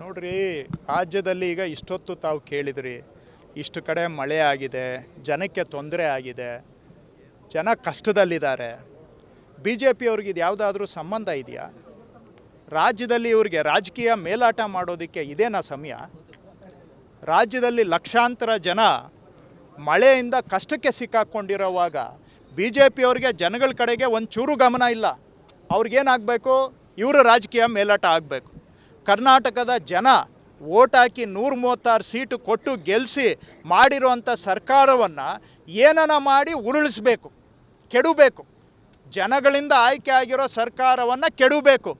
ನೋಡ್ರಿ, ರಾಜ್ಯದಲ್ಲಿ ಈಗ ಇಷ್ಟೊತ್ತು ತಾವು ಕೇಳಿದ್ರಿ, ಇಷ್ಟು ಕಡೆ ಮಳೆ ಆಗಿದೆ, ಜನಕ್ಕೆ ತೊಂದರೆ ಆಗಿದೆ, ಜನ ಕಷ್ಟದಲ್ಲಿದ್ದಾರೆ. ಬಿ ಜೆ ಪಿಯವ್ರಿಗೆ ಇದು ಯಾವುದಾದ್ರೂ ಸಂಬಂಧ ಇದೆಯಾ? ರಾಜ್ಯದಲ್ಲಿ ಇವ್ರಿಗೆ ರಾಜಕೀಯ ಮೇಲಾಟ ಮಾಡೋದಕ್ಕೆ ಇದೇನಾ ಸಮಯ? ರಾಜ್ಯದಲ್ಲಿ ಲಕ್ಷಾಂತರ ಜನ ಮಳೆಯಿಂದ ಕಷ್ಟಕ್ಕೆ ಸಿಕ್ಕಾಕ್ಕೊಂಡಿರೋವಾಗ ಬಿ ಜೆ ಪಿಯವ್ರಿಗೆ ಜನಗಳ ಕಡೆಗೆ ಒಂಚೂರು ಚೂರು ಗಮನ ಇಲ್ಲ. ಅವ್ರಿಗೇನಾಗಬೇಕು? ಇವರು ರಾಜಕೀಯ ಮೇಲಾಟ ಆಗಬೇಕು. ಕರ್ನಾಟಕದ ಜನ ಓಟ್ ಹಾಕಿ ನೂರ ಮೂವತ್ತಾರು ಸೀಟು ಕೊಟ್ಟು ಗೆಲ್ಲಿಸಿ ಮಾಡಿರುವಂಥ ಸರ್ಕಾರವನ್ನು ಏನನ ಮಾಡಿ ಉರುಳಿಸ್ಬೇಕು, ಕೆಡಬೇಕು. ಜನಗಳಿಂದ ಆಯ್ಕೆ ಆಗಿರೋ ಸರ್ಕಾರವನ್ನು ಕೆಡಬೇಕು.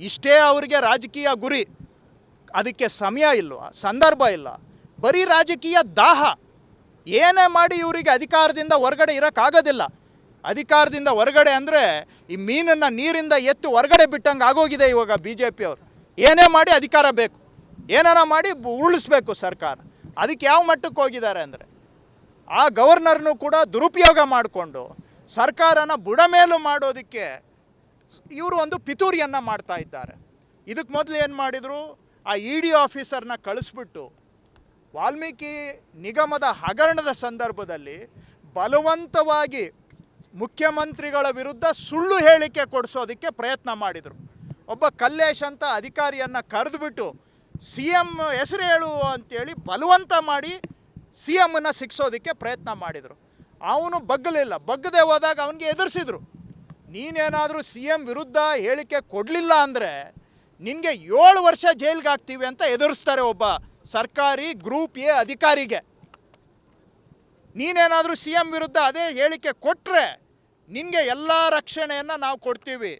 ಇಷ್ಟೇ ಅವರಿಗೆ ರಾಜಕೀಯ ಗುರಿ. ಅದಕ್ಕೆ ಸಮಯ ಇಲ್ಲ ಸಂದರ್ಭ ಇಲ್ಲ. ಬರೀ ರಾಜಕೀಯ ದಾಹ. ಏನೇ ಮಾಡಿ ಇವರಿಗೆ ಅಧಿಕಾರದಿಂದ ಹೊರಗಡೆ ಇರೋಕ್ಕಾಗೋದಿಲ್ಲ. ಅಧಿಕಾರದಿಂದ ಹೊರಗಡೆ ಅಂದರೆ ಈ ಮೀನನ್ನು ನೀರಿಂದ ಎತ್ತು ಹೊರಗಡೆ ಬಿಟ್ಟಂಗೆ ಆಗೋಗಿದೆ ಇವಾಗ ಬಿ ಜೆ ಪಿಯವರು ಏನೇ ಮಾಡಿ ಅಧಿಕಾರ ಬೇಕು. ಏನಾರ ಮಾಡಿ ಉರುಳಿಸ್ಬೇಕು ಸರ್ಕಾರ. ಅದಕ್ಕೆ ಯಾವ ಮಟ್ಟಕ್ಕೆ ಹೋಗಿದ್ದಾರೆ ಅಂದರೆ, ಆ ಗವರ್ನರ್ನು ಕೂಡ ದುರುಪಯೋಗ ಮಾಡಿಕೊಂಡು ಸರ್ಕಾರನ ಬುಡಮೇಲು ಮಾಡೋದಕ್ಕೆ ಇವರು ಒಂದು ಪಿತೂರಿಯನ್ನು ಮಾಡ್ತಾ ಇದ್ದಾರೆ. ಇದಕ್ಕೆ ಮೊದಲು ಏನು ಮಾಡಿದರು, ಆ ಇ ಡಿ ಆಫೀಸರ್ನ ಕಳಿಸ್ಬಿಟ್ಟು ವಾಲ್ಮೀಕಿ ನಿಗಮದ ಹಗರಣದ ಸಂದರ್ಭದಲ್ಲಿ ಬಲವಂತವಾಗಿ ಮುಖ್ಯಮಂತ್ರಿಗಳ ವಿರುದ್ಧ ಸುಳ್ಳು ಹೇಳಿಕೆ ಕೊಡಿಸೋದಕ್ಕೆ ಪ್ರಯತ್ನ ಮಾಡಿದರು. ಒಬ್ಬ ಕಲ್ಲೇಶ್ ಅಂತ ಅಧಿಕಾರಿಯನ್ನು ಕರೆದುಬಿಟ್ಟು ಸಿ ಎಂ ಹೆಸರು ಹೇಳು ಅಂತೇಳಿ ಬಲವಂತ ಮಾಡಿ ಸಿ ಎಮ್ಮನ್ನು ಸಿಕ್ಸೋದಕ್ಕೆ ಪ್ರಯತ್ನ ಮಾಡಿದರು. ಅವನು ಬಗ್ಗಲಿಲ್ಲ. ಬಗ್ಗದೆ ಹೋದಾಗ ಅವನಿಗೆ ಎದುರಿಸಿದ್ರು. ನೀನೇನಾದರೂ ಸಿ ಎಂ ವಿರುದ್ಧ ಹೇಳಿಕೆ ಕೊಡಲಿಲ್ಲ ಅಂದರೆ ನಿನಗೆ ಏಳು ವರ್ಷ ಜೈಲ್ಗೆ ಹಾಕ್ತೀವಿ ಅಂತ ಎದುರಿಸ್ತಾರೆ ಒಬ್ಬ ಸರ್ಕಾರಿ ಗ್ರೂಪ್ ಎ ಅಧಿಕಾರಿಗೆ. ನೀನೇನಾದರೂ ಸಿ ಎಂ ವಿರುದ್ಧ ಅದೇ ಹೇಳಿಕೆ ಕೊಟ್ಟರೆ ನಿನಗೆ ಎಲ್ಲ ರಕ್ಷಣೆಯನ್ನು ನಾವು ಕೊಡ್ತೀವಿ.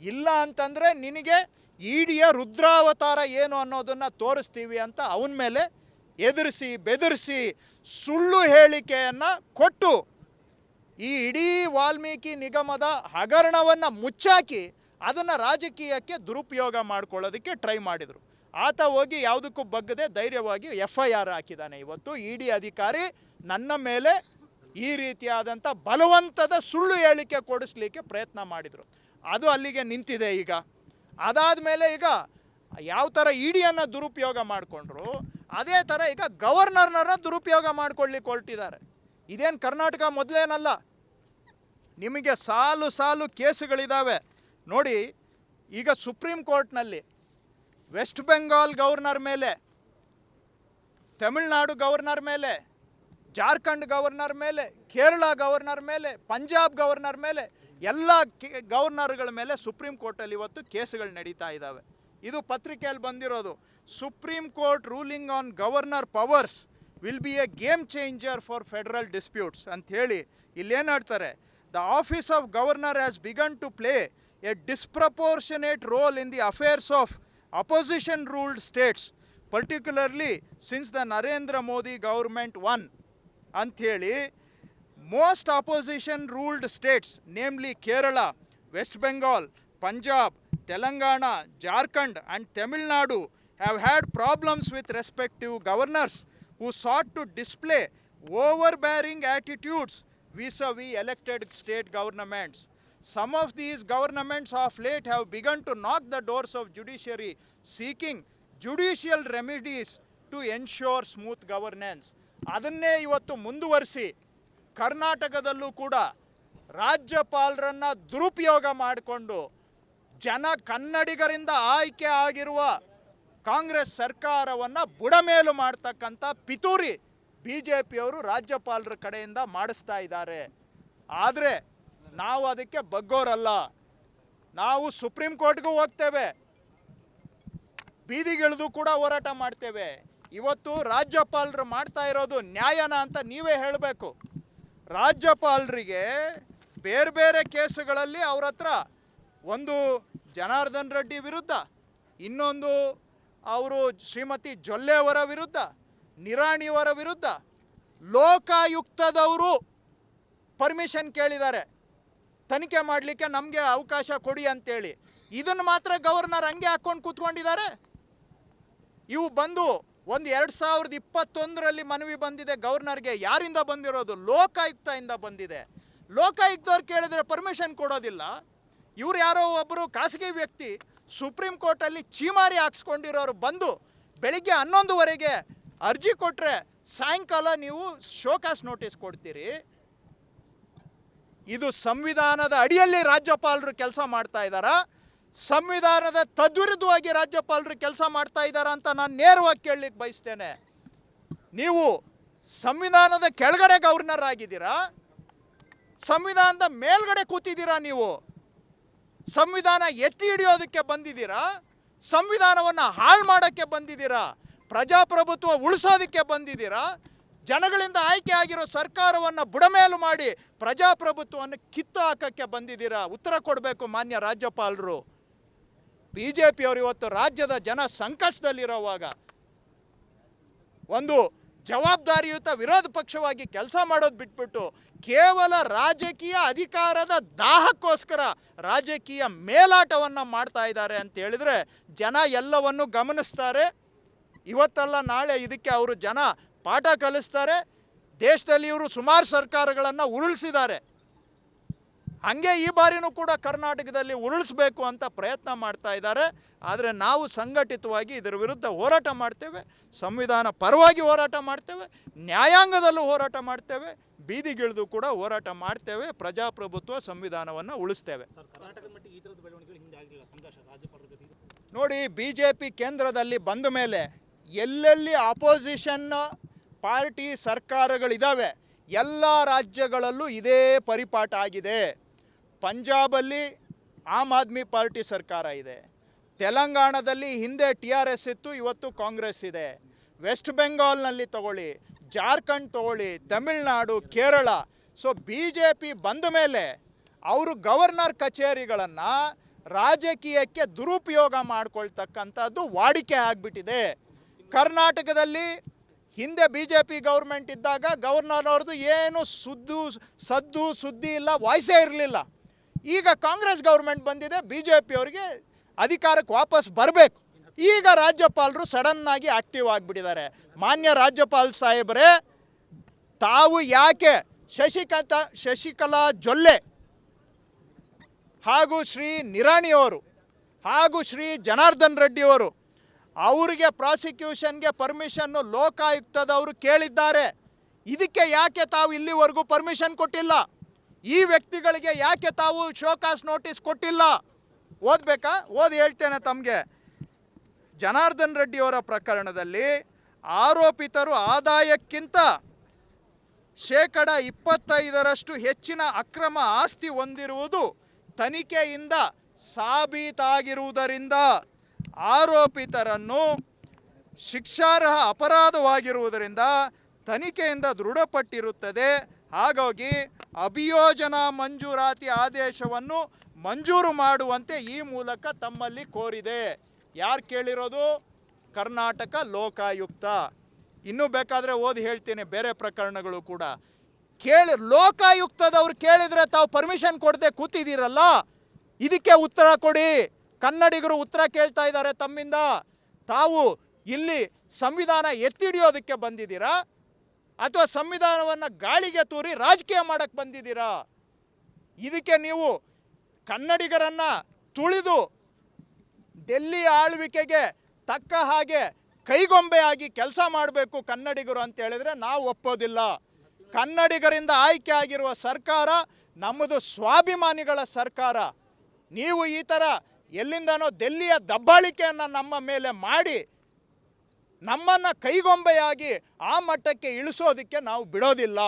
ಇಲ್ಲ ಅಂತಂದರೆ ನಿನಗೆ ಇಡಿಯ ರುದ್ರಾವತಾರ ಏನು ಅನ್ನೋದನ್ನು ತೋರಿಸ್ತೀವಿ ಅಂತ ಅವನ ಮೇಲೆ ಎದುರಿಸಿ, ಬೆದರಿಸಿ ಸುಳ್ಳು ಹೇಳಿಕೆಯನ್ನು ಕೊಟ್ಟು ಈ ಇಡೀ ವಾಲ್ಮೀಕಿ ನಿಗಮದ ಹಗರಣವನ್ನು ಮುಚ್ಚಾಕಿ ಅದನ್ನು ರಾಜಕೀಯಕ್ಕೆ ದುರುಪಯೋಗ ಮಾಡ್ಕೊಳ್ಳೋದಕ್ಕೆ ಟ್ರೈ ಮಾಡಿದರು. ಆತ ಹೋಗಿ ಯಾವುದಕ್ಕೂ ಬಗ್ಗದೆ ಧೈರ್ಯವಾಗಿ ಎಫ್ ಐ ಆರ್ ಹಾಕಿದ್ದಾನೆ ಇವತ್ತು ಇ ಡಿ ಅಧಿಕಾರಿ ನನ್ನ ಮೇಲೆ ಈ ರೀತಿಯಾದಂಥ ಬಲವಂತದ ಸುಳ್ಳು ಹೇಳಿಕೆ ಕೊಡಿಸ್ಲಿಕ್ಕೆ ಪ್ರಯತ್ನ ಮಾಡಿದರು. ಅದು ಅಲ್ಲಿಗೆ ನಿಂತಿದೆ ಈಗ. ಅದಾದ ಮೇಲೆ ಈಗ ಯಾವ ಥರ ಇಡಿಯನ್ನು ದುರುಪಯೋಗ ಮಾಡಿಕೊಂಡ್ರು, ಅದೇ ಥರ ಈಗ ಗವರ್ನರ್ನರ ದುರುಪಯೋಗ ಮಾಡ್ಕೊಳ್ಳಿಕ್ಕೆ ಹೊರಟಿದ್ದಾರೆ ಇದೇನು ಕರ್ನಾಟಕ ಮೊದಲೇನಲ್ಲ? ನಿಮಗೆ ಸಾಲು ಸಾಲು ಕೇಸುಗಳಿದ್ದಾವೆ ನೋಡಿ, ಈಗ ಸುಪ್ರೀಂ ಕೋರ್ಟ್ನಲ್ಲಿ ವೆಸ್ಟ್ ಬೆಂಗಾಲ್ ಗವರ್ನರ್ ಮೇಲೆ, ತಮಿಳ್ನಾಡು ಗವರ್ನರ್ ಮೇಲೆ, ಜಾರ್ಖಂಡ್ ಗವರ್ನರ್ ಮೇಲೆ, ಕೇರಳ ಗವರ್ನರ್ ಮೇಲೆ, ಪಂಜಾಬ್ ಗವರ್ನರ್ ಮೇಲೆ ಎಲ್ಲ ಗವರ್ನರ್ಗಳ ಮೇಲೆ ಸುಪ್ರೀಂ ಕೋರ್ಟಲ್ಲಿ ಇವತ್ತು ಕೇಸುಗಳು ನಡೀತಾ ಇದ್ದಾವೆ. ಇದು ಪತ್ರಿಕೆಯಲ್ಲಿ ಬಂದಿರೋದು. Supreme court ruling on governor powers will be a game changer for federal disputes ಅಂಥೇಳಿ ಇಲ್ಲೇನು ಹೇಳ್ತಾರೆ. The office of governor has begun to play a disproportionate role in the affairs of opposition ruled states, particularly since the Narendra Modi government one ಅಂಥೇಳಿ Most opposition ruled states namely Kerala West Bengal Punjab Telangana Jharkhand and Tamil Nadu have had problems with respective governors who sought to display overbearing attitudes vis a vis elected state governments. Some of these governments of late have begun to knock the doors of judiciary, seeking judicial remedies to ensure smooth governance. ಅದನ್ನೇ ಇವತ್ತು ಮುಂದುವರಿಸಿ ಕರ್ನಾಟಕದಲ್ಲೂ ಕೂಡ ರಾಜ್ಯಪಾಲರನ್ನ ದುರುಪಯೋಗ ಮಾಡಿಕೊಂಡು ಜನ ಕನ್ನಡಿಗರಿಂದ ಆಯ್ಕೆ ಆಗಿರುವ ಕಾಂಗ್ರೆಸ್ ಸರ್ಕಾರವನ್ನು ಬುಡಮೇಲು ಮಾಡ್ತಕ್ಕಂಥ ಪಿತೂರಿ ಬಿ ಜೆ ಪಿಯವರು ರಾಜ್ಯಪಾಲರ ಕಡೆಯಿಂದ ಮಾಡಿಸ್ತಾ ಇದ್ದಾರೆ. ಆದರೆ ನಾವು ಅದಕ್ಕೆ ಬಗ್ಗೋರಲ್ಲ. ನಾವು ಸುಪ್ರೀಂ ಕೋರ್ಟ್ಗೂ ಹೋಗ್ತೇವೆ. ಬೀದಿಗಿಳಿದು ಕೂಡ ಹೋರಾಟ ಮಾಡ್ತೇವೆ. ಇವತ್ತು ರಾಜ್ಯಪಾಲರು ಮಾಡ್ತಾ ಇರೋದು ನ್ಯಾಯನ ಅಂತ ನೀವೇ ಹೇಳಬೇಕು. ರಾಜ್ಯಪಾಲರಿಗೆ ಬೇರೆ ಬೇರೆ ಕೇಸುಗಳಲ್ಲಿ ಅವ್ರ ಹತ್ರ ಒಂದು ಜನಾರ್ದನ್ ರೆಡ್ಡಿ ವಿರುದ್ಧ, ಇನ್ನೊಂದು ಅವರು ಶ್ರೀಮತಿ ಜೊಲ್ಲೆ ಅವರ ವಿರುದ್ಧ, ನಿರಾಣಿಯವರ ವಿರುದ್ಧ ಲೋಕಾಯುಕ್ತದವರು ಪರ್ಮಿಷನ್ ಕೇಳಿದ್ದಾರೆ. ತನಿಖೆ ಮಾಡಲಿಕ್ಕೆ ನಮಗೆ ಅವಕಾಶ ಕೊಡಿ ಅಂತೇಳಿ. ಇದನ್ನು ಮಾತ್ರ ಗವರ್ನರ್ ಹಂಗೆ ಹಾಕ್ಕೊಂಡು ಕೂತ್ಕೊಂಡಿದ್ದಾರೆ. ಇವು ಬಂದು ಒಂದು ಎರಡು ಸಾವಿರದ ಇಪ್ಪತ್ತೊಂದರಲ್ಲಿ ಮನವಿ ಬಂದಿದೆ ಗವರ್ನರ್ಗೆ. ಯಾರಿಂದ ಬಂದಿರೋದು? ಲೋಕಾಯುಕ್ತದಿಂದ ಬಂದಿದೆ. ಲೋಕಾಯುಕ್ತವ್ರು ಕೇಳಿದ್ರೆ ಪರ್ಮಿಷನ್ ಕೊಡೋದಿಲ್ಲ. ಇವ್ರು ಯಾರೋ ಒಬ್ಬರು ಖಾಸಗಿ ವ್ಯಕ್ತಿ, ಸುಪ್ರೀಂ ಕೋರ್ಟಲ್ಲಿ ಚೀಮಾರಿ ಹಾಕ್ಸ್ಕೊಂಡಿರೋರು ಬಂದು ಬೆಳಿಗ್ಗೆ ಹನ್ನೊಂದುವರೆಗೆ ಅರ್ಜಿ ಕೊಟ್ಟರೆ ಸಾಯಂಕಾಲ ನೀವು ಶೋಕಾಸ್ ನೋಟಿಸ್ ಕೊಡ್ತೀರಿ. ಇದು ಸಂವಿಧಾನದ ಅಡಿಯಲ್ಲಿ ರಾಜ್ಯಪಾಲರು ಕೆಲಸ ಮಾಡ್ತಾ ಇದ್ದಾರಾ? ಸಂವಿಧಾನದ ತದ್ವಿರುದ್ಧವಾಗಿ ರಾಜ್ಯಪಾಲರು ಕೆಲಸ ಮಾಡ್ತಾ ಇದ್ದಾರಾ ಅಂತ ನಾನು ನೇರವಾಗಿ ಕೇಳಲಿಕ್ಕೆ ಬಯಸ್ತೇನೆ. ನೀವು ಸಂವಿಧಾನದ ಕೆಳಗಡೆ ಗವರ್ನರ್ ಆಗಿದ್ದೀರಾ ಸಂವಿಧಾನದ ಮೇಲ್ಗಡೆ ಕೂತಿದ್ದೀರಾ ನೀವು? ಸಂವಿಧಾನ ಎತ್ತಿ ಹಿಡಿಯೋದಕ್ಕೆ ಬಂದಿದ್ದೀರಾ? ಸಂವಿಧಾನವನ್ನು ಹಾಳು ಮಾಡೋಕ್ಕೆ ಬಂದಿದ್ದೀರಾ? ಪ್ರಜಾಪ್ರಭುತ್ವ ಉಳಿಸೋದಕ್ಕೆ ಬಂದಿದ್ದೀರಾ? ಜನಗಳಿಂದ ಆಯ್ಕೆ ಆಗಿರೋ ಸರ್ಕಾರವನ್ನು ಬುಡಮೇಲು ಮಾಡಿ ಪ್ರಜಾಪ್ರಭುತ್ವವನ್ನು ಕಿತ್ತು ಹಾಕೋಕ್ಕೆ ಬಂದಿದ್ದೀರಾ? ಉತ್ತರ ಕೊಡಬೇಕು ಮಾನ್ಯ ರಾಜ್ಯಪಾಲರು. ಬಿ ಜೆ ಪಿಯವರು ಇವತ್ತು ರಾಜ್ಯದ ಜನ ಸಂಕಷ್ಟದಲ್ಲಿರೋವಾಗ ಒಂದು ಜವಾಬ್ದಾರಿಯುತ ವಿರೋಧ ಪಕ್ಷವಾಗಿ ಕೆಲಸ ಮಾಡೋದು ಬಿಟ್ಬಿಟ್ಟು ಕೇವಲ ರಾಜಕೀಯ ಅಧಿಕಾರದ ದಾಹಕ್ಕೋಸ್ಕರ ರಾಜಕೀಯ ಮೇಲಾಟವನ್ನು ಮಾಡ್ತಾ ಇದ್ದಾರೆ ಅಂತ ಹೇಳಿದ್ರೆ ಜನ ಎಲ್ಲವನ್ನು ಗಮನಿಸ್ತಾರೆ. ಇವತ್ತಲ್ಲ ನಾಳೆ ಇದಕ್ಕೆ ಅವರು ಜನ ಪಾಠ ಕಲಿಸ್ತಾರೆ. ದೇಶದಲ್ಲಿ ಇವರು ಸುಮಾರು ಸರ್ಕಾರಗಳನ್ನು ಉರುಳಿಸಿದ್ದಾರೆ. ಹಾಗೆ ಈ ಬಾರಿನೂ ಕೂಡ ಕರ್ನಾಟಕದಲ್ಲಿ ಉರುಳಿಸ್ಬೇಕು ಅಂತ ಪ್ರಯತ್ನ ಮಾಡ್ತಾ ಇದ್ದಾರೆ. ಆದರೆ ನಾವು ಸಂಘಟಿತವಾಗಿ ಇದರ ವಿರುದ್ಧ ಹೋರಾಟ ಮಾಡ್ತೇವೆ. ಸಂವಿಧಾನ ಪರವಾಗಿ ಹೋರಾಟ ಮಾಡ್ತೇವೆ. ನ್ಯಾಯಾಂಗದಲ್ಲೂ ಹೋರಾಟ ಮಾಡ್ತೇವೆ. ಬೀದಿಗಿಳಿದು ಕೂಡ ಹೋರಾಟ ಮಾಡ್ತೇವೆ. ಪ್ರಜಾಪ್ರಭುತ್ವ ಸಂವಿಧಾನವನ್ನು ಉಳಿಸ್ತೇವೆ. ನೋಡಿ ಬಿ ಜೆ ಪಿ ಕೇಂದ್ರದಲ್ಲಿ ಬಂದ ಮೇಲೆ ಎಲ್ಲೆಲ್ಲಿ ಆಪೋಸಿಷನ್ ಪಾರ್ಟಿ ಸರ್ಕಾರಗಳಿದ್ದಾವೆ ಎಲ್ಲ ರಾಜ್ಯಗಳಲ್ಲೂ ಇದೇ ಪರಿಪಾಠ ಆಗಿದೆ. ಪಂಜಾಬಲ್ಲಿ ಆಮ್ ಆದ್ಮಿ ಪಾರ್ಟಿ ಸರ್ಕಾರ ಇದೆ. ತೆಲಂಗಾಣದಲ್ಲಿ ಹಿಂದೆ ಟಿ ಆರ್ ಎಸ್ ಇತ್ತು, ಇವತ್ತು ಕಾಂಗ್ರೆಸ್ ಇದೆ. ವೆಸ್ಟ್ ಬೆಂಗಾಲ್ನಲ್ಲಿ ತಗೊಳ್ಳಿ, ಜಾರ್ಖಂಡ್ ತಗೊಳ್ಳಿ, Tamil Nadu, Kerala. So B J P ಬಂದ ಮೇಲೆ ಅವರು ಗವರ್ನರ್ ಕಚೇರಿಗಳನ್ನು ರಾಜಕೀಯಕ್ಕೆ ದುರುಪಯೋಗ ಮಾಡಿಕೊಳ್ತಕ್ಕಂಥದ್ದು ವಾಡಿಕೆ ಆಗಿಬಿಟ್ಟಿದೆ. ಕರ್ನಾಟಕದಲ್ಲಿ ಹಿಂದೆ ಬಿ ಜೆ ಪಿ ಗೌರ್ಮೆಂಟ್ ಇದ್ದಾಗ ಗವರ್ನರ್ ಅವ್ರದ್ದು ಏನು ಸುದ್ದು, ಸದ್ದು, ಸುದ್ದಿ ಇಲ್ಲ, ವಾಯ್ಸೇ ಇರಲಿಲ್ಲ. ಈಗ ಕಾಂಗ್ರೆಸ್ ಗೌರ್ಮೆಂಟ್ ಬಂದಿದೆ ಬಿ ಜೆ ಅಧಿಕಾರಕ್ಕೆ ವಾಪಸ್ ಬರಬೇಕು. ಈಗ ರಾಜ್ಯಪಾಲರು ಸಡನ್ನಾಗಿ ಆಕ್ಟಿವ್ ಆಗಿಬಿಟ್ಟಿದ್ದಾರೆ. ಮಾನ್ಯ ರಾಜ್ಯಪಾಲ ಸಾಹೇಬರೇ, ತಾವು ಯಾಕೆ ಶಶಿಕಾಂತ, ಶಶಿಕಲಾ ಜೊಲ್ಲೆ ಹಾಗೂ ಶ್ರೀ ನಿರಾಣಿಯವರು ಹಾಗೂ ಶ್ರೀ ಜನಾರ್ದನ್ ರೆಡ್ಡಿಯವರು ಅವರಿಗೆ ಪ್ರಾಸಿಕ್ಯೂಷನ್ಗೆ ಪರ್ಮಿಷನ್ನು ಲೋಕಾಯುಕ್ತದವರು ಕೇಳಿದ್ದಾರೆ. ಇದಕ್ಕೆ ಯಾಕೆ ತಾವು ಇಲ್ಲಿವರೆಗೂ ಪರ್ಮಿಷನ್ ಕೊಟ್ಟಿಲ್ಲ? ಈ ವ್ಯಕ್ತಿಗಳಿಗೆ ಯಾಕೆ ತಾವು ಶೋಕಾಸ್ ನೋಟಿಸ್ ಕೊಟ್ಟಿಲ್ಲ? ಓದಬೇಕಾ? ಓದಿ ಹೇಳ್ತೇನೆ ತಮಗೆ. ಜನಾರ್ದನ್ ರೆಡ್ಡಿಯವರ ಪ್ರಕರಣದಲ್ಲಿ ಆರೋಪಿತರು ಆದಾಯಕ್ಕಿಂತ ಶೇಕಡ ಇಪ್ಪತ್ತೈದರಷ್ಟು ಹೆಚ್ಚಿನ ಅಕ್ರಮ ಆಸ್ತಿ ಹೊಂದಿರುವುದು ತನಿಖೆಯಿಂದ ಸಾಬೀತಾಗಿರುವುದರಿಂದ ಆರೋಪಿತರನ್ನು ಶಿಕ್ಷಾರ್ಹ ಅಪರಾಧವಾಗಿರುವುದರಿಂದ ತನಿಖೆಯಿಂದ ದೃಢಪಟ್ಟಿರುತ್ತದೆ. ಹಾಗಾಗಿ ಅಭಿಯೋಜನಾ ಮಂಜೂರಾತಿ ಆದೇಶವನ್ನು ಮಂಜೂರು ಮಾಡುವಂತೆ ಈ ಮೂಲಕ ತಮ್ಮಲ್ಲಿ ಕೋರಿದೆ. ಯಾರು ಕೇಳಿರೋದು? ಕರ್ನಾಟಕ ಲೋಕಾಯುಕ್ತ. ಇನ್ನೂ ಬೇಕಾದರೆ ಓದಿ ಹೇಳ್ತೀನಿ, ಬೇರೆ ಪ್ರಕರಣಗಳು ಕೂಡ. ಕೇಳಿ, ಲೋಕಾಯುಕ್ತದವ್ರು ಕೇಳಿದರೆ ತಾವು ಪರ್ಮಿಷನ್ ಕೊಡದೆ ಕೂತಿದ್ದೀರಲ್ಲ? ಇದಕ್ಕೆ ಉತ್ತರ ಕೊಡಿ. ಕನ್ನಡಿಗರು ಉತ್ತರ ಕೇಳ್ತಾ ಇದ್ದಾರೆ ತಮ್ಮಿಂದ. ತಾವು ಇಲ್ಲಿ ಸಂವಿಧಾನ ಎತ್ತಿಡಿಯೋದಕ್ಕೆ ಬಂದಿದ್ದೀರಾ? ಅಥವಾ ಸಂವಿಧಾನವನ್ನು ಗಾಳಿಗೆ ತೂರಿ ರಾಜಕೀಯ ಮಾಡಕ್ಕೆ ಬಂದಿದ್ದೀರಾ? ಇದಕ್ಕೆ ನೀವು ಕನ್ನಡಿಗರನ್ನು ತುಳಿದು ಡೆಲ್ಲಿ ಆಳ್ವಿಕೆಗೆ ತಕ್ಕ ಹಾಗೆ ಕೈಗೊಂಬೆಯಾಗಿ ಕೆಲಸ ಮಾಡಬೇಕು ಕನ್ನಡಿಗರು ಅಂತ ಹೇಳಿದರೆ ನಾವು ಒಪ್ಪೋದಿಲ್ಲ. ಕನ್ನಡಿಗರಿಂದ ಆಯ್ಕೆ ಆಗಿರುವ ಸರ್ಕಾರ ನಮ್ಮದು ಸ್ವಾಭಿಮಾನಿಗಳ ಸರ್ಕಾರ. ನೀವು ಈ ಥರ ಎಲ್ಲಿಂದನೋ ದೆಲ್ಲಿಯ ದಬ್ಬಾಳಿಕೆಯನ್ನು ನಮ್ಮ ಮೇಲೆ ಮಾಡಿ ನಮ್ಮನ್ನು ಕೈಗೊಂಬೆಯಾಗಿ ಆ ಮಟ್ಟಕ್ಕೆ ಇಳಿಸೋದಕ್ಕೆ ನಾವು ಬಿಡೋದಿಲ್ಲ.